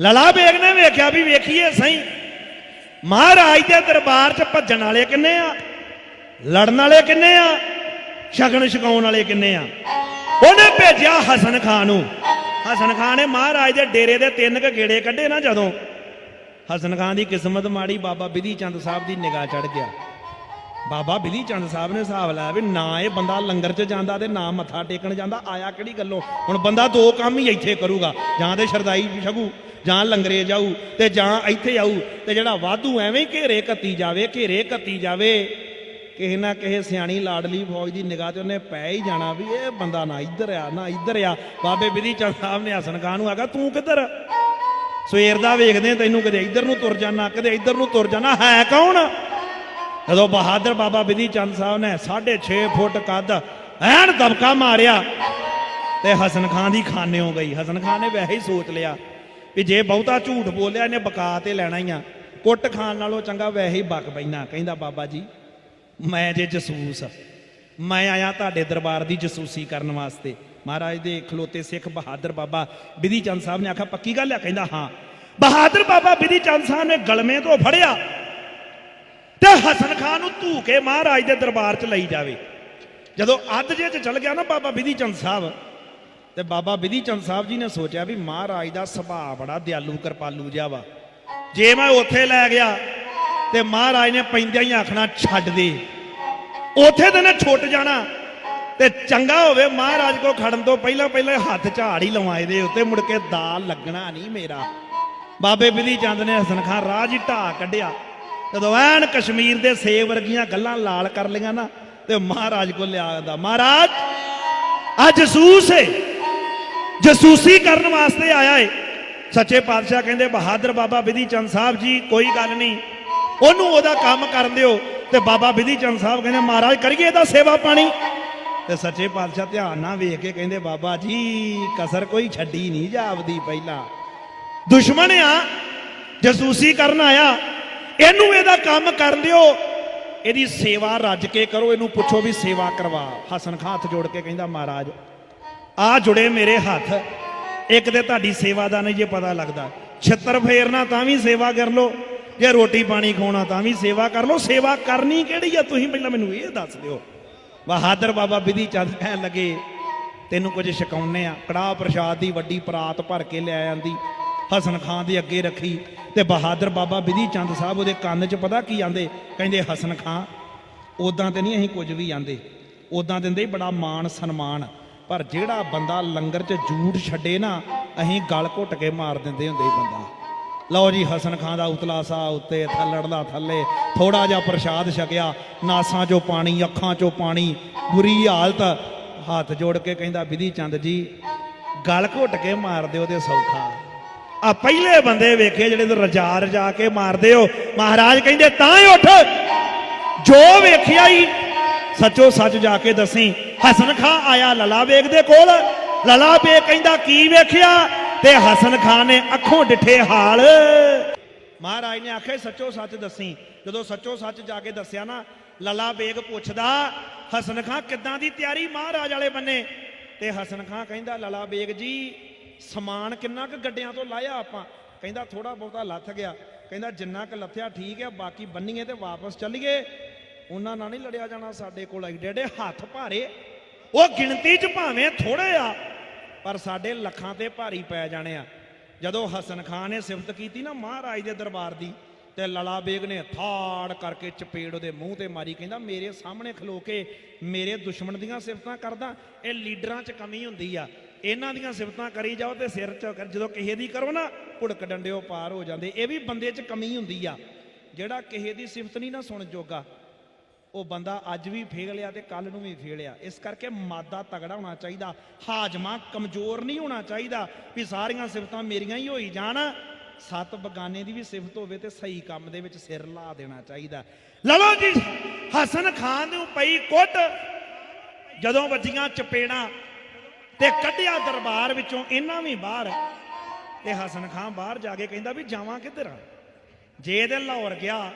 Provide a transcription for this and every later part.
ਲਲਾ ਬੇਗ ਨੇ ਵੇਖਿਆ ਵੀ ਵੇਖੀਏ ਸਹੀ। ਮਹਾਰਾਜ ਦੇ ਦਰਬਾਰ 'ਚ ਭੱਜਣ ਵਾਲੇ ਕਿੰਨੇ ਆ? ਲੜਨ ਵਾਲੇ ਕਿੰਨੇ ਆ? ਸ਼ਗਨ ਛਕਾਉਣ ਵਾਲੇ ਕਿੰਨੇ ਆ? ਉਹਨੇ ਭੇਜਿਆ ਹਸਨ ਖਾਨ ਨੂੰ। ਹਸਨ ਖਾਨ ਨੇ ਮਹਾਰਾਜ ਦੇ ਡੇਰੇ ਦੇ ਤਿੰਨ ਕ ਗੇੜੇ ਕੱਢੇ ਨਾ ਜਦੋਂ। ਹਸਨ ਖਾਨ ਦੀ ਕਿਸਮਤ ਮਾੜੀ, ਬਾਬਾ ਬਿਧੀ ਚੰਦ ਸਾਹਿਬ ਦੀ ਨਿਗਾਹ ਚੜ ਗਿਆ। ਬਾਬਾ ਬਿਧੀ ਚੰਦ ਸਾਹਿਬ ਨੇ ਹਿਸਾਬ ਲਾਇਆ ਵੀ ਨਾ ਇਹ ਬੰਦਾ ਲੰਗਰ 'ਚ ਜਾਂਦਾ ਤੇ ਨਾ ਮੱਥਾ ਟੇਕਣ ਜਾਂਦਾ, ਆਇਆ ਕਿਹੜੀ ਗੱਲੋਂ? ਹੁਣ ਬੰਦਾ ਦੋ ਕੰਮ ਹੀ ਇੱਥੇ ਕਰੂਗਾ, ਜਾਂ ਤੇ ਸ਼ਰਦਾਈ ਛਕੂ। ਜਾਂ ਲੰਗਰੇ ਜਾਊ ਤੇ ਜਾਂ ਇੱਥੇ ਆਊ ਤੇ ਜਿਹੜਾ ਵਾਧੂ ਐਵੇਂ ਘੇਰੇ ਕੱਤੀ ਜਾਵੇ, ਘੇਰੇ ਕੱਤੀ ਜਾਵੇ, ਕਿਸੇ ਨਾ ਕਿਸੇ ਸਿਆਣੀ ਲਾਡਲੀ ਫੌਜ ਦੀ ਨਿਗਾਹ ਤੇ ਉਹਨੇ ਪੈ ਹੀ ਜਾਣਾ ਵੀ ਇਹ ਬੰਦਾ ਨਾ ਇੱਧਰ ਆ, ਨਾ ਇੱਧਰ ਆ। ਬਾਬੇ ਵਿਧੀ ਚੰਦ ਸਾਹਿਬ ਨੇ ਹਸਨ ਖਾਨ ਨੂੰ ਆਗਾ ਤੂੰ ਕਿੱਧਰ ਸਵੇਰ ਦਾ ਵੇਖਦੇ ਤੈਨੂੰ ਕਦੇ ਇੱਧਰ ਨੂੰ ਤੁਰ ਜਾਣਾ, ਕਦੇ ਇੱਧਰ ਨੂੰ ਤੁਰ ਜਾਣਾ, ਹੈ ਕੌਣ? ਜਦੋਂ ਬਹਾਦਰ ਬਾਬਾ ਵਿਧੀ ਚੰਦ ਸਾਹਿਬ ਨੇ 6.5 ਫੁੱਟ ਕੱਦ ਐਨ ਦਬਕਾ ਮਾਰਿਆ ਤੇ ਹਸਨ ਖਾਨ ਦੀ ਖਾਨਿਓ ਗਈ। ਹਸਨ ਖਾਨ ਨੇ ਵੈਸੇ ਹੀ ਸੋਚ ਲਿਆ ਵੀ ਜੇ ਬਹੁਤਾ ਝੂਠ ਬੋਲਿਆ ਇਹਨੇ ਬਕਾ ਤੇ ਲੈਣਾ ਹੀ ਆ। ਕੁੱਟ ਖਾਣ ਨਾਲੋਂ ਚੰਗਾ ਵੈਸੇ ਹੀ ਬਕ ਬੈਣਾ ਕਹਿੰਦਾ ਬਾਬਾ ਜੀ, ਮੈਂ ਜੇ ਜਸੂਸ ਮੈਂ ਆਇਆ ਤੁਹਾਡੇ ਦਰਬਾਰ ਦੀ ਜਸੂਸੀ ਕਰਨ ਵਾਸਤੇ। ਮਹਾਰਾਜ ਦੇ ਖਲੋਤੇ ਸਿੱਖ ਬਹਾਦਰ ਬਾਬਾ ਬਿਧੀ ਚੰਦ ਸਾਹਿਬ ਨੇ ਆਖਿਆ, ਪੱਕੀ ਗੱਲ ਆ? ਕਹਿੰਦਾ, ਹਾਂ। ਬਹਾਦਰ ਬਾਬਾ ਬਿਧੀ ਚੰਦ ਸਾਹਿਬ ਨੇ ਗਲਮੇ ਤੋਂ ਫੜਿਆ ਤੇ ਹਸਨ ਖਾਨ ਨੂੰ ਧੂ ਕੇ ਮਹਾਰਾਜ ਦੇ ਦਰਬਾਰ 'ਚ ਲਈ ਜਾਵੇ। ਜਦੋਂ ਅੱਧ ਜੇ 'ਚ ਚਲ ਗਿਆ ਨਾ ਬਾਬਾ ਬਿਧੀ ਚੰਦ ਸਾਹਿਬ ਤੇ ਬਾਬਾ ਵਿਧੀ ਚੰਦ ਸਾਹਿਬ ਜੀ ਨੇ ਸੋਚਿਆ ਵੀ ਮਹਾਰਾਜ ਦਾ ਸੁਭਾਅ ਬੜਾ ਦਿਆਲੂ ਕਿਰਪਾਲੂ ਜਿਹਾ ਵਾ। ਜੇ ਮੈਂ ਉੱਥੇ ਲੈ ਗਿਆ ਤੇ ਮਹਾਰਾਜ ਨੇ ਪੈਂਦਿਆਂ ਹੀ ਆਖਣਾ ਛੱਡ ਦੇ। ਉੱਥੇ ਤੇ ਨੇ ਛੁੱਟ ਜਾਣਾ। ਤੇ ਚੰਗਾ ਹੋਵੇ ਮਹਾਰਾਜ ਕੋ ਖੜਨ ਤੋਂ ਪਹਿਲਾਂ ਪਹਿਲਾਂ ਹੱਥ ਝਾੜ ਹੀ ਲਵਾਏ ਦੇ ਉੱਤੇ, ਮੁੜ ਕੇ ਦਾਲ ਲੱਗਣਾ ਨਹੀਂ ਮੇਰਾ। ਬਾਬੇ ਵਿਧੀ ਚੰਦ ਨੇ ਹਸਨ ਖਾਨ ਰਾਜ ਹੀ ਢਾ ਕੱਢਿਆ। ਜਦੋਂ ਐਨ ਕਸ਼ਮੀਰ ਦੇ ਸੇਬ ਵਰਗੀਆਂ ਗੱਲਾਂ ਲਾਲ ਕਰ ਲਈਆਂ ਨਾ, ਤੇ ਮਹਾਰਾਜ ਕੋ ਲਿਆ ਆਂਦਾ ਮਹਾਰਾਜ ਆ ਜਸੂਸ ਹੈ ਜਸੂਸੀ ਕਰਨ ਵਾਸਤੇ ਆਇਆ ਏ। ਸੱਚੇ ਪਾਤਸ਼ਾਹ ਕਹਿੰਦੇ, ਬਹਾਦਰ ਬਾਬਾ ਬਿਧੀ ਚੰਦ ਸਾਹਿਬ ਜੀ, ਕੋਈ ਗੱਲ ਨਹੀਂ। ਉਹਨੂੰ ਉਹਦਾ ਕੰਮ ਕਰਨ ਦਿਓ। ਤੇ ਬਾਬਾ ਬਿਧੀ ਚੰਦ ਸਾਹਿਬ ਕਹਿੰਦੇ, ਮਹਾਰਾਜ, ਕਰੀਏ ਇਹਦਾ ਸੇਵਾ ਪਾਣੀ? ਤੇ ਸੱਚੇ ਪਾਤਸ਼ਾਹ ਧਿਆਨ ਨਾਲ ਵੇਖ ਕੇ ਕਹਿੰਦੇ, ਬਾਬਾ ਜੀ, ਕਸਰ ਕੋਈ ਛੱਡੀ ਨਹੀਂ ਜਾਪਦੀ ਪਹਿਲਾਂ। ਦੁਸ਼ਮਣ ਆ, ਜਸੂਸੀ ਕਰਨ ਆਇਆ। ਇਹਨੂੰ ਇਹਦਾ ਕੰਮ ਕਰਨ ਦਿਓ। ਇਹਦੀ ਸੇਵਾ ਰੱਜ ਕੇ ਕਰੋ। ਇਹਨੂੰ ਪੁੱਛੋ ਵੀ ਸੇਵਾ ਕਰਵਾ। ਹਸਨ ਖਾਨ ਹੱਥ ਜੋੜ ਕੇ ਕਹਿੰਦਾ, ਮਹਾਰਾਜ ਆ ਜੁੜੇ ਮੇਰੇ ਹੱਥ। ਇੱਕ ਤੇ ਤੁਹਾਡੀ ਸੇਵਾ ਦਾ ਨਹੀਂ ਜੇ ਪਤਾ ਲੱਗਦਾ। ਛਿੱਤਰ ਫੇਰਨਾ ਤਾਂ ਵੀ ਸੇਵਾ ਕਰ ਲੋ ਜੇ ਰੋਟੀ ਪਾਣੀ ਖਵਾਉਣਾ ਤਾਂ ਵੀ ਸੇਵਾ ਕਰ ਲੋ ਸੇਵਾ ਕਰਨੀ ਕਿਹੜੀ ਆ? ਤੁਸੀਂ ਪਹਿਲਾਂ ਮੈਨੂੰ ਇਹ ਦੱਸ ਦਿਓ। ਬਹਾਦਰ ਬਾਬਾ ਵਿਧੀ ਚੰਦ ਕਹਿਣ ਲੱਗੇ, ਤੈਨੂੰ ਕੁਝ ਛਕਾਉਨੇ ਆ। ਕੜਾਹ ਪ੍ਰਸ਼ਾਦ ਦੀ ਵੱਡੀ ਪਰਾਤ ਭਰ ਕੇ ਲੈ ਆਂਦੀ। ਹਸਨ ਖਾਨ ਦੇ ਅੱਗੇ ਰੱਖੀ। ਤੇ ਬਹਾਦਰ ਬਾਬਾ ਵਿਧੀ ਚੰਦ ਸਾਹਿਬ ਉਹਦੇ ਕੰਨ 'ਚ ਪਤਾ ਕੀ ਆਂਦੇ? ਕਹਿੰਦੇ, ਹਸਨ ਖਾਨ ਉਦਾਂ ਤੇ ਨਹੀਂ ਅਸੀਂ ਕੁਝ ਵੀ ਆਂਦੇ। ਉਦਾਂ ਦਿੰਦੇ ਬੜਾ ਮਾਣ, ਸਨਮਾਨ। ਪਰ ਜਿਹੜਾ ਬੰਦਾ ਲੰਗਰ 'ਚ ਝੂਠ ਛੱਡੇ ਨਾ, ਅਸੀਂ ਗਲ ਘੁੱਟ ਕੇ ਮਾਰ ਦਿੰਦੇ ਹੁੰਦੇ ਬੰਦਾ। ਲਓ ਜੀ, ਹਸਨ ਖਾਨ ਦਾ ਉਤਲਾ ਸਾਹ ਉੱਤੇ ਥੱਲੜ ਦਾ ਥੱਲੇ ਥੋੜਾ ਜਿਹਾ ਪ੍ਰਸ਼ਾਦ ਛਕਿਆ, ਨਾਸਾਂ 'ਚੋਂ ਪਾਣੀ, ਅੱਖਾਂ 'ਚੋਂ ਪਾਣੀ, ਬੁਰੀ ਹਾਲਤ। ਹੱਥ ਜੋੜ ਕੇ ਕਹਿੰਦਾ, ਵਿਧੀ ਚੰਦ ਜੀ, ਗਲ ਘੁੱਟ ਕੇ ਮਾਰ ਦਿਓ ਤੇ ਸੌਖਾ। ਆ ਪਹਿਲੇ ਬੰਦੇ ਵੇਖੇ ਜਿਹੜੇ ਰਜਾ ਰਜਾ ਕੇ ਮਾਰਦੇ ਹੋ। ਮਹਾਰਾਜ ਕਹਿੰਦੇ, ਤਾਂ ਹੀ ਉੱਠ। ਜੋ ਵੇਖਿਆ ਹੀ ਸੱਚੋ ਸੱਚ ਜਾ ਕੇ ਦੱਸੀ, ਹਸਨ ਖਾਂ ਆਇਆ ਲਲਾ ਬੇਗ ਦੇ ਕੋਲ। ਲਲਾ ਬੇਗ ਕਹਿੰਦਾ, ਕੀ ਵੇਖਿਆ? ਤੇ ਹਸਨ ਖਾਂ ਨੇ ਅੱਖੋਂ ਡਿੱਠੇ ਹਾਲ। ਮਹਾਰਾਜ ਨੇ ਆਖਿਆ, ਸੱਚੋ ਸੱਚ ਦੱਸੀ। ਜਦੋਂ ਸੱਚੋ ਸੱਚ ਜਾ ਕੇ ਦੱਸਿਆ ਨਾ, ਲਲਾ ਬੇਗ ਪੁੱਛਦਾ, ਹਸਨ ਖਾਂ ਕਿੱਦਾਂ ਦੀ ਤਿਆਰੀ ਮਹਾਰਾਜ ਵਾਲੇ ਬੰਨੇ? ਤੇ ਹਸਨ ਖਾਂ ਕਹਿੰਦਾ, ਲਲਾ ਬੇਗ ਜੀ, ਸਮਾਨ ਕਿੰਨਾ ਕੁ ਗੱਡਿਆਂ ਤੋਂ ਲਾਇਆ ਆਪਾਂ। ਕਹਿੰਦਾ ਥੋੜਾ ਬਹੁਤਾ ਲੱਥ ਗਿਆ। ਕਹਿੰਦਾ, ਜਿੰਨਾ ਕੁ ਲੱਥਿਆ ਠੀਕ ਹੈ ਬਾਕੀ ਬੰਨੀਏ ਤੇ ਵਾਪਸ ਚੱਲੀਏ। ਉਹਨਾਂ ਨਾਲ ਨਹੀਂ ਲੜਿਆ ਜਾਣਾ ਸਾਡੇ ਕੋਲ ਐਡੇ ਐਡੇ ਹੱਥ ਭਾਰੇ ਉਹ ਗਿਣਤੀ 'ਚ ਭਾਵੇਂ ਥੋੜੇ ਆ। ਪਰ ਸਾਡੇ ਲੱਖਾਂ ਤੇ ਭਾਰੀ ਪੈ ਜਾਣੇ ਆ। ਜਦੋਂ ਹਸਨ ਖਾਨ ਨੇ ਸਿਫਤ ਕੀਤੀ ਨਾ ਮਹਾਰਾਜ ਦੇ ਦਰਬਾਰ ਦੀ ਤੇ ਲਲਾ ਬੇਗ ਨੇ ਥਾੜ ਕਰਕੇ ਚਪੇੜ ਉਹਦੇ ਮੂੰਹ ਤੇ ਮਾਰੀ ਕਹਿੰਦਾ ਮੇਰੇ ਸਾਹਮਣੇ ਖਲੋ ਕੇ ਮੇਰੇ ਦੁਸ਼ਮਣ ਦੀਆਂ ਸਿਫਤਾਂ ਕਰਦਾ। ਇਹ ਲੀਡਰਾਂ 'ਚ ਕਮੀ ਹੁੰਦੀ ਆ। ਇਹਨਾਂ ਦੀਆਂ ਸਿਫਤਾਂ ਕਰੀ ਜਾਓ ਤੇ ਸਿਰ 'ਚ ਜਦੋਂ ਕਿਸੇ ਦੀ ਕਰੋ ਨਾ ਭੁੜਕ ਡੰਡਿਓ ਪਾਰ ਹੋ ਜਾਂਦੇ। ਇਹ ਵੀ ਬੰਦੇ 'ਚ ਕਮੀ ਹੁੰਦੀ ਆ। ਜਿਹੜਾ ਕਿਸੇ ਦੀ ਸਿਫਤ ਨਹੀਂ ਨਾ ਸੁਣ ਜੋਗਾ ਉਹ ਬੰਦਾ ਅੱਜ ਵੀ ਫੇਲ ਲਿਆ ਤੇ ਕੱਲ ਨੂੰ ਵੀ ਫੇਲਿਆ ਇਸ ਕਰਕੇ ਮਾਦਾ ਤਗੜਾ ਹੋਣਾ ਚਾਹੀਦਾ, ਹਾਜਮਾ ਕਮਜ਼ੋਰ ਨਹੀਂ ਹੋਣਾ ਚਾਹੀਦਾ ਵੀ ਸਾਰੀਆਂ ਸਿਫਤਾਂ ਮੇਰੀਆਂ ਹੀ ਹੋਈ ਜਾਣ। ਸੱਤ ਬਗਾਨੇ ਦੀ ਵੀ ਸਿਫਤ ਹੋਵੇ ਤੇ ਸਹੀ ਕੰਮ ਦੇ ਵਿੱਚ ਸਿਰ ਲਾ ਦੇਣਾ ਚਾਹੀਦਾ। ਲਓ ਜੀ, ਹਸਨ ਖਾਨ ਨੂੰ ਪਈ ਕੁੱਟ। ਜਦੋਂ ਵੱਜੀਆਂ ਚਪੇੜਾਂ ਤੇ ਕੱਢਿਆ ਦਰਬਾਰ ਵਿੱਚੋਂ, ਇਹਨਾਂ ਵੀ ਬਾਹਰ। ਤੇ ਹਸਨ ਖਾਨ ਬਾਹਰ ਜਾ ਕੇ ਕਹਿੰਦਾ ਵੀ ਜਾਵਾਂ ਕਿੱਧਰ ਆ? ਜੇ ਇਹਦੇ ਲਾਹੌਰ ਗਿਆ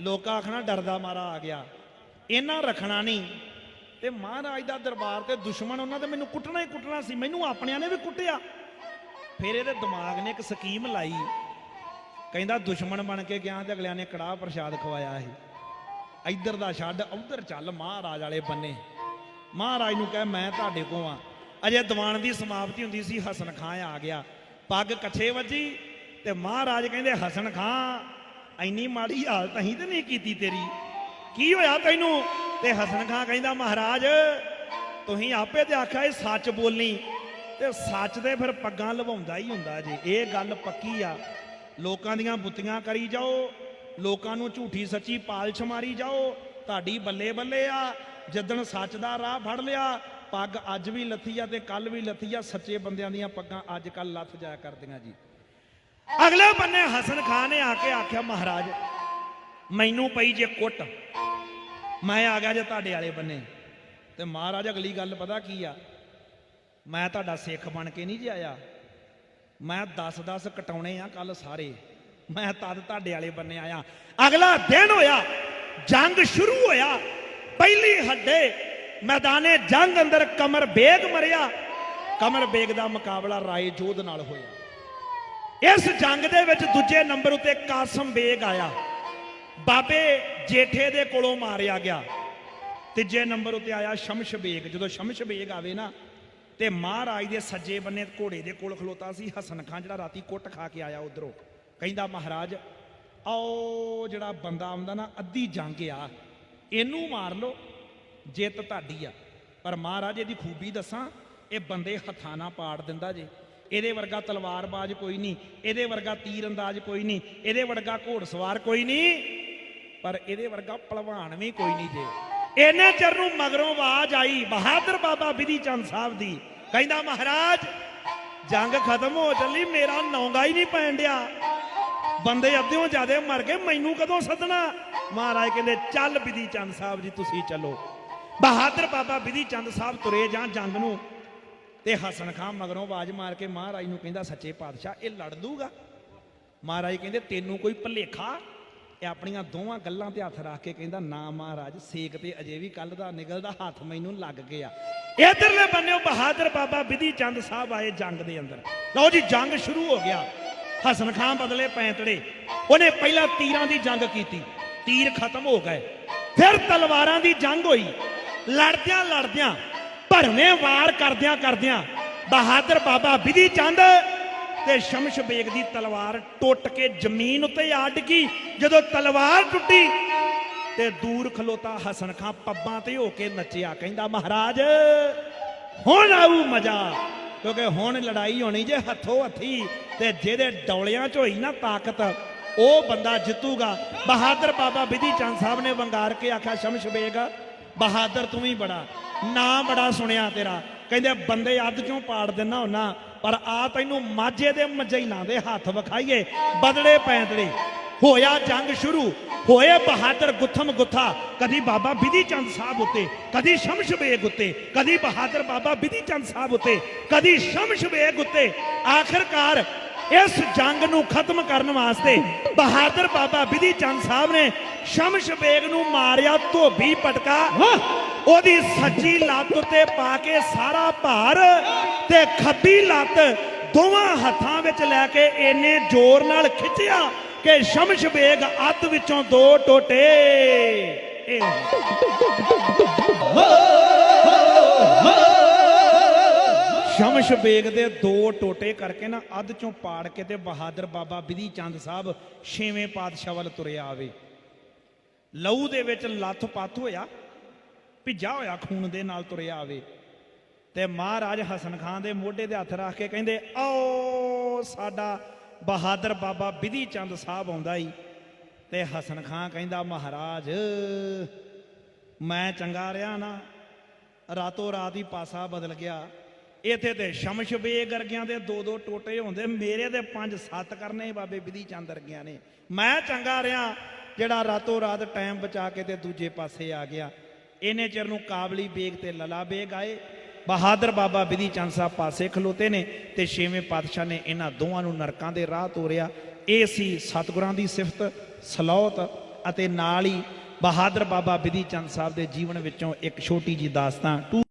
ਲੋਕਾਂ ਆਖਣਾ ਡਰਦਾ ਮਾਰਾ ਆ ਗਿਆ। ਇਹਨਾਂ ਰੱਖਣਾ ਨਹੀਂ। ਤੇ ਮਹਾਰਾਜ ਦਾ ਦਰਬਾਰ ਤੇ ਦੁਸ਼ਮਣ ਉਹਨਾਂ ਤੇ ਮੈਨੂੰ ਕੁੱਟਣਾ ਹੀ ਕੁੱਟਣਾ ਸੀ। ਮੈਨੂੰ ਆਪਣਿਆਂ ਨੇ ਵੀ ਕੁੱਟਿਆ। ਫਿਰ ਇਹਦੇ ਦਿਮਾਗ ਨੇ ਇੱਕ ਸਕੀਮ ਲਾਈ। ਕਹਿੰਦਾ ਦੁਸ਼ਮਣ ਬਣ ਕੇ ਗਿਆ ਤੇ ਅਗਲਿਆਂ ਨੇ ਕੜਾਹ ਪ੍ਰਸ਼ਾਦ ਖਵਾਇਆ ਸੀ। ਇੱਧਰ ਦਾ ਛੱਡ, ਉਧਰ ਚੱਲ ਮਹਾਰਾਜ ਵਾਲੇ ਬੰਨੇ। ਮਹਾਰਾਜ ਨੂੰ ਕਹੇ, ਮੈਂ ਤੁਹਾਡੇ ਕੋਲ ਆ। ਅਜੇ ਦੀਵਾਨ ਦੀ ਸਮਾਪਤੀ ਹੁੰਦੀ ਸੀ, ਹਸਨ ਖਾਂ ਆ ਗਿਆ। ਪੱਗ ਕੱਛੇ ਵੱਜੀ ਤੇ ਮਹਾਰਾਜ ਕਹਿੰਦੇ, ਹਸਨ ਖਾਂ ਐਨੀ ਮਾੜੀ ਹਾਲਤ ਅਸੀਂ ਤੇ ਨਹੀਂ ਕੀਤੀ ਤੇਰੀ। ਕੀ ਹੋਇਆ ਤੈਨੂੰ? ਤੇ ਹਸਨ ਖਾਂ ਕਹਿੰਦਾ, ਮਹਾਰਾਜ, ਤੁਸੀਂ ਆਪੇ ਤੇ ਆਖਿਆ ਇਹ ਸੱਚ ਬੋਲਣੀ। ਤੇ ਸੱਚ ਤੇ ਫਿਰ ਪੱਗਾਂ ਲਵਾਉਂਦਾ ਹੀ ਹੁੰਦਾ ਜੀ। ਇਹ ਗੱਲ ਪੱਕੀ ਆ। ਲੋਕਾਂ ਦੀਆਂ ਬੁੱਤੀਆਂ ਕਰੀ ਜਾਓ। ਲੋਕਾਂ ਨੂੰ ਝੂਠੀ ਸੱਚੀ ਪਾਲਛ ਮਾਰੀ ਜਾਓ। ਤੁਹਾਡੀ ਬੱਲੇ ਬੱਲੇ ਆ। ਜਿੱਦਣ ਸੱਚ ਦਾ ਰਾਹ ਫੜ ਲਿਆ, ਪੱਗ ਅੱਜ ਵੀ ਲੱਥੀ ਆ ਤੇ ਕੱਲ ਵੀ ਲੱਥੀ ਆ। ਸੱਚੇ ਬੰਦਿਆਂ ਦੀਆਂ ਪੱਗਾਂ ਅੱਜ ਕੱਲ ਲੱਥ ਜਾਇਆ ਕਰਦੀਆਂ ਜੀ। ਅਗਲੇ ਬੰਨੇ ਹਸਨ ਖਾਨ ਨੇ ਆ ਕੇ ਆਖਿਆ, ਮਹਾਰਾਜ, ਮੈਨੂੰ ਪਈ ਜੇ ਕੁੱਟ। ਮੈਂ ਆ ਗਿਆ ਜੇ ਤੁਹਾਡੇ ਵਾਲੇ ਬੰਨੇ। ਤੇ ਮਹਾਰਾਜ, ਅਗਲੀ ਗੱਲ ਪਤਾ ਕੀ ਆ? ਮੈਂ ਤੁਹਾਡਾ ਸਿੱਖ ਬਣ ਕੇ ਨਹੀਂ ਜੇ ਆਇਆ ਮੈਂ 10-10 ਕਟਾਉਣੇ ਆ ਕੱਲ ਸਾਰੇ। ਮੈਂ ਤਦ ਤੁਹਾਡੇ ਵਾਲੇ ਬੰਨੇ ਆਇਆ। ਅਗਲਾ ਦਿਨ ਹੋਇਆ, ਜੰਗ ਸ਼ੁਰੂ ਹੋਇਆ। ਪਹਿਲੀ ਹੱਡੇ ਮੈਦਾਨੇ ਜੰਗ ਅੰਦਰ ਕਮਰ ਬੇਗ ਮਰਿਆ। ਕਮਰ ਬੇਗ ਦਾ ਮੁਕਾਬਲਾ ਰਾਏ ਜੋਧ ਨਾਲ ਹੋਇਆ। ਇਸ ਜੰਗ ਦੇ ਵਿੱਚ ਦੂਜੇ ਨੰਬਰ ਉੱਤੇ ਕਾਸਮ ਬੇਗ ਆਇਆ। ਬਾਬੇ ਜੇਠੇ ਦੇ ਕੋਲੋਂ ਮਾਰਿਆ ਗਿਆ। ਤੀਜੇ ਨੰਬਰ ਉੱਤੇ ਆਇਆ ਸ਼ਮਸ਼ ਬੇਗ। ਜਦੋਂ ਸ਼ਮਸ਼ ਬੇਗ ਆਵੇ ਨਾ, ਤੇ ਮਹਾਰਾਜ ਦੇ ਸੱਜੇ ਬੰਨੇ ਘੋੜੇ ਦੇ ਕੋਲ ਖਲੋਤਾ ਸੀ ਹਸਨ ਖਾਨ, ਜਿਹੜਾ ਰਾਤੀ ਕੁੱਟ ਖਾ ਕੇ ਆਇਆ ਉਧਰੋਂ। ਕਹਿੰਦਾ, ਮਹਾਰਾਜ, ਆਓ ਜਿਹੜਾ ਬੰਦਾ ਆਉਂਦਾ ਨਾ, ਅੱਧੀ ਜੰਗ ਆ, ਇਹਨੂੰ ਮਾਰ ਲਓ, ਜਿੱਤ ਤੁਹਾਡੀ ਆ। ਪਰ ਮਹਾਰਾਜ, ਇਹਦੀ ਖੂਬੀ ਦੱਸਾਂ, ਇਹ ਬੰਦੇ ਹੱਥਾਂ ਨਾਲ ਪਾੜ ਦਿੰਦਾ ਜੇ। ਇਹਦੇ ਵਰਗਾ ਤਲਵਾਰਬਾਜ਼ ਕੋਈ ਨਹੀਂ, ਇਹਦੇ ਵਰਗਾ ਤੀਰ ਅੰਦਾਜ਼ ਕੋਈ ਨਹੀਂ, ਇਹਦੇ ਵਰਗਾ ਘੋੜਸਵਾਰ ਕੋਈ ਨਹੀਂ, ਪਰ ਇਹਦੇ ਵਰਗਾ ਪਹਿਲਵਾਨ ਵੀ ਕੋਈ ਨਹੀਂ ਜੇ। ਇਹਨੇ ਚਿਰ ਨੂੰ ਮਗਰੋਂ ਆਵਾਜ਼ ਆਈ, ਬਹਾਦਰ ਬਾਬਾ ਬਿਧੀ ਚੰਦ ਸਾਹਿਬ ਦੀ। ਕਹਿੰਦਾ, ਮਹਾਰਾਜ, ਜੰਗ ਖਤਮ ਹੋ ਚੱਲੀ, ਮੇਰਾ ਨੌਂਗਾ ਹੀ ਨਹੀਂ ਪੈਣ ਡਿਆ। ਬੰਦੇ ਅੱਧਿਓਂ ਜਿਆਦੇ ਮਰ ਗਏ, ਮੈਨੂੰ ਕਦੋਂ ਸੱਦਣਾ? ਮਹਾਰਾਜ ਕਹਿੰਦੇ, ਚੱਲ ਬਿਧੀ ਚੰਦ ਸਾਹਿਬ ਜੀ, ਤੁਸੀਂ ਚੱਲੋ। ਬਹਾਦਰ ਬਾਬਾ ਬਿਧੀ ਚੰਦ ਸਾਹਿਬ ਤੁਰੇ ਜਾਂ ਜੰਗ ਨੂੰ। ਤੇ ਹਸਨ ਖਾਨ ਮਗਰੋਂ ਆਵਾਜ਼ ਮਾਰ ਕੇ ਮਹਾਰਾਜ ਨੂੰ ਕਹਿੰਦਾ, ਸੱਚੇ ਪਾਤਸ਼ਾਹ, ਇਹ ਲੜ ਦੂਗਾ ਮਹਾਰਾਜ ਕਹਿੰਦੇ, ਤੈਨੂੰ ਕੋਈ ਭਲੇਖਾ? ਇਹ ਆਪਣੀਆਂ ਦੋਵਾਂ ਗੱਲਾਂ ਤੇ ਹੱਥ ਰੱਖ ਕੇ ਕਹਿੰਦਾ, ਨਾ ਮਹਾਰਾਜ, ਸੇਕ ਤੇ ਅਜੇ ਵੀ ਕੱਲ ਦਾ ਨਿਕਲਦਾ ਹੱਥ ਮੈਨੂੰ ਲੱਗ ਗਿਆ। ਇਧਰਲੇ ਬੰਨਿਓ ਬਹਾਦਰ ਬਾਬਾ ਵਿਧੀ ਚੰਦ ਸਾਹਿਬ ਆਏ ਜੰਗ ਦੇ ਅੰਦਰ। ਲਓ ਜੀ, ਜੰਗ ਸ਼ੁਰੂ ਹੋ ਗਿਆ। ਹਸਨ ਖਾਨ ਬਦਲੇ ਪੈਂਤੜੇ ਉਹਨੇ ਪਹਿਲਾਂ ਤੀਰਾਂ ਦੀ ਜੰਗ ਕੀਤੀ। ਤੀਰ ਖਤਮ ਹੋ ਗਏ। ਫਿਰ ਤਲਵਾਰਾਂ ਦੀ ਜੰਗ ਹੋਈ। ਲੜਦਿਆਂ ਲੜਦਿਆਂ ਭਰਵੇਂ ਵਾਰ ਕਰਦਿਆਂ ਕਰਦਿਆਂ ਬਹਾਦਰ ਬਾਬਾ ਵਿਧੀ ਚੰਦ ਤੇ ਸ਼ਮਸ਼ ਬੇਗ ਦੀ ਤਲਵਾਰ ਟੁੱਟ ਕੇ ਜ਼ਮੀਨ ਉੱਤੇ ਆ ਡਿੱਗੀ। ਜਦੋਂ ਤਲਵਾਰ ਟੁੱਟੀ ਤੇ ਦੂਰ ਖਲੋਤਾ ਹਸਨ ਖਾਂ ਪੱਬਾਂ ਤੇ ਹੋ ਕੇ ਨੱਚਿਆ, ਕਹਿੰਦਾ, ਮਹਾਰਾਜ, ਹੁਣ ਆਊ ਮਜ਼ਾ, ਕਿਉਂਕਿ ਹੁਣ ਲੜਾਈ ਹੋਣੀ ਜੇ ਹੱਥੋਂ ਹੱਥੀ ਤੇ ਜਿਹਦੇ ਡੌਲਿਆਂ 'ਚ ਹੋਈ ਨਾ ਤਾਕਤ ਉਹ ਬੰਦਾ ਜਿੱਤੂਗਾ। ਬਹਾਦਰ ਬਾਬਾ ਵਿਧੀ ਚੰਦ ਸਾਹਿਬ ਨੇ ਵੰਗਾਰ ਕੇ ਆਖਿਆ, ਸ਼ਮਸ਼ ਬੇਗ ਬਹਾਦਰ ਤੂੰ ਵੀ ਬੜਾ। ਨਾਂ ਬੜਾ ਸੁਣਿਆ ਤੇਰਾ। ਕਹਿੰਦੇ, ਬੰਦੇ ਅੱਧ ਚੋਂ ਪਾੜ ਦਿੰਨਾ ਹੁੰਨਾ? ਪਰ ਆ ਤੈਨੂੰ ਮਾਝੇ ਦੇ ਮਜੈਲਾਂ ਦੇ ਹੱਥ ਵਿਖਾਈਏ, ਬਦਲੇ ਪੈਂਦੜੇ ਹੋਇਆ ਜੰਗ ਸ਼ੁਰੂ। ਹੋਏ ਬਹਾਦਰ ਗੁੱਥਮ ਗੁੱਥਾ। ਕਦੀ ਬਾਬਾ ਬਿਧੀ ਚੰਦ ਸਾਹਿਬ ਉੱਤੇ, ਕਦੀ ਸ਼ਮਸ਼ ਬੇਗ ਉੱਤੇ, ਕਦੀ ਬਹਾਦਰ ਬਾਬਾ ਬਿਧੀ ਚੰਦ ਸਾਹਿਬ ਉੱਤੇ, ਕਦੀ ਸ਼ਮਸ਼ ਬੇਗ ਉੱਤੇ। ਆਖਰਕਾਰ ਇਸ ਜੰਗ ਨੂੰ ਖਤਮ ਕਰਨ ਵਾਸਤੇ ਬਹਾਦਰ ਬਾਬਾ ਬਿਧੀ ਚੰਦ ਸਾਹਿਬ ਨੇ ਸ਼ਮਸ਼ ਬੇਗ ਨੂੰ ਮਾਰਿਆ ਧੋਬੀ ਪਟਕਾ। ਉਹਦੀ ਸੱਜੀ ਲੱਤ ਉੱਤੇ ਪਾ ਕੇ ਸਾਰਾ ਭਾਰ ਤੇ ਖੱਬੀ ਲੱਤ ਦੋਵਾਂ ਹੱਥਾਂ ਵਿੱਚ ਲੈ ਕੇ ਇੰਨੇ ਜ਼ੋਰ ਨਾਲ ਖਿੱਚਿਆ ਕਿ ਸ਼ਮਸ਼ ਬੇਗ ਅੱਧ ਵਿੱਚੋਂ ਦੋ ਟੋਟੇ। ਇਹ। ਸ਼ਮਸ਼ ਬੇਗ ਦੇ ਦੋ ਟੋਟੇ ਕਰਕੇ ਨਾ ਅੱਧ ਚੋਂ ਪਾੜ ਕੇ ਤੇ ਬਹਾਦਰ ਬਾਬਾ ਬਿਧੀ ਚੰਦ ਸਾਹਿਬ ਛੇਵੇਂ ਪਾਤਸ਼ਾਹ ਵੱਲ ਤੁਰਿਆ ਆਵੇ। ਲਹੂ ਦੇ ਵਿੱਚ ਲੱਥ ਪੱਥ ਹੋਇਆ, ਭਿੱਜਾ ਹੋਇਆ ਖੂਨ ਦੇ ਨਾਲ ਤੁਰਿਆ ਆਵੇ। ਤੇ ਮਹਾਰਾਜ ਹਸਨ ਖਾਨ ਦੇ ਮੋਢੇ ਤੇ ਹੱਥ ਰੱਖ ਕੇ ਕਹਿੰਦੇ, ਆਓ ਸਾਡਾ ਬਹਾਦਰ ਬਾਬਾ ਬਿਧੀ ਚੰਦ ਸਾਹਿਬ ਆਉਂਦਾ ਈ। ਤੇ ਹਸਨ ਖਾਨ ਕਹਿੰਦਾ, ਮਹਾਰਾਜ, ਮੈਂ ਚੰਗਾ ਰਿਹਾ ਨਾ, ਰਾਤੋਂ ਰਾਤ ਹੀ ਪਾਸਾ ਬਦਲ ਗਿਆ। ਇੱਥੇ ਤੇ ਸ਼ਮਸ਼ ਬੇਗ ਵਰਗਿਆਂ ਦੇ ਦੋ ਦੋ ਟੋਟੇ ਹੁੰਦੇ, ਮੇਰੇ ਦੇ ਪੰਜ ਸੱਤ ਕਰਨੇ ਬਾਬੇ ਵਿਧੀ ਚੰਦ ਵਰਗਿਆਂ ਨੇ। ਮੈਂ ਚੰਗਾ ਰਿਹਾ, ਜਿਹੜਾ ਰਾਤੋਂ ਰਾਤ ਟਾਈਮ ਬਚਾ ਕੇ ਤੇ ਦੂਜੇ ਪਾਸੇ ਆ ਗਿਆ। ਇਹਨੇ ਚਿਰ ਨੂੰ ਕਾਬਲੀ ਬੇਗ ਤੇ ਲਲਾ ਬੇਗ ਆਏ। ਬਹਾਦਰ ਬਾਬਾ ਵਿਧੀ ਚੰਦ ਸਾਹਿਬ ਪਾਸੇ ਖਲੋਤੇ ਨੇ ਤੇ ਛੇਵੇਂ ਪਾਤਸ਼ਾਹ ਨੇ ਇਹਨਾਂ ਦੋਵਾਂ ਨੂੰ ਨਰਕਾਂ ਦੇ ਰਾਹ ਤੋਰਿਆ। ਇਹ ਸੀ ਸਤਿਗੁਰਾਂ ਦੀ ਸਿਫਤ, ਸਲੌਤ ਅਤੇ ਨਾਲ। ਹੀ ਬਹਾਦਰ ਬਾਬਾ ਵਿਧੀ ਚੰਦ ਸਾਹਿਬ ਦੇ ਜੀਵਨ ਵਿੱਚੋਂ ਇੱਕ ਛੋਟੀ ਜੀ ਦਾਸਤਾਨ। ਟੂ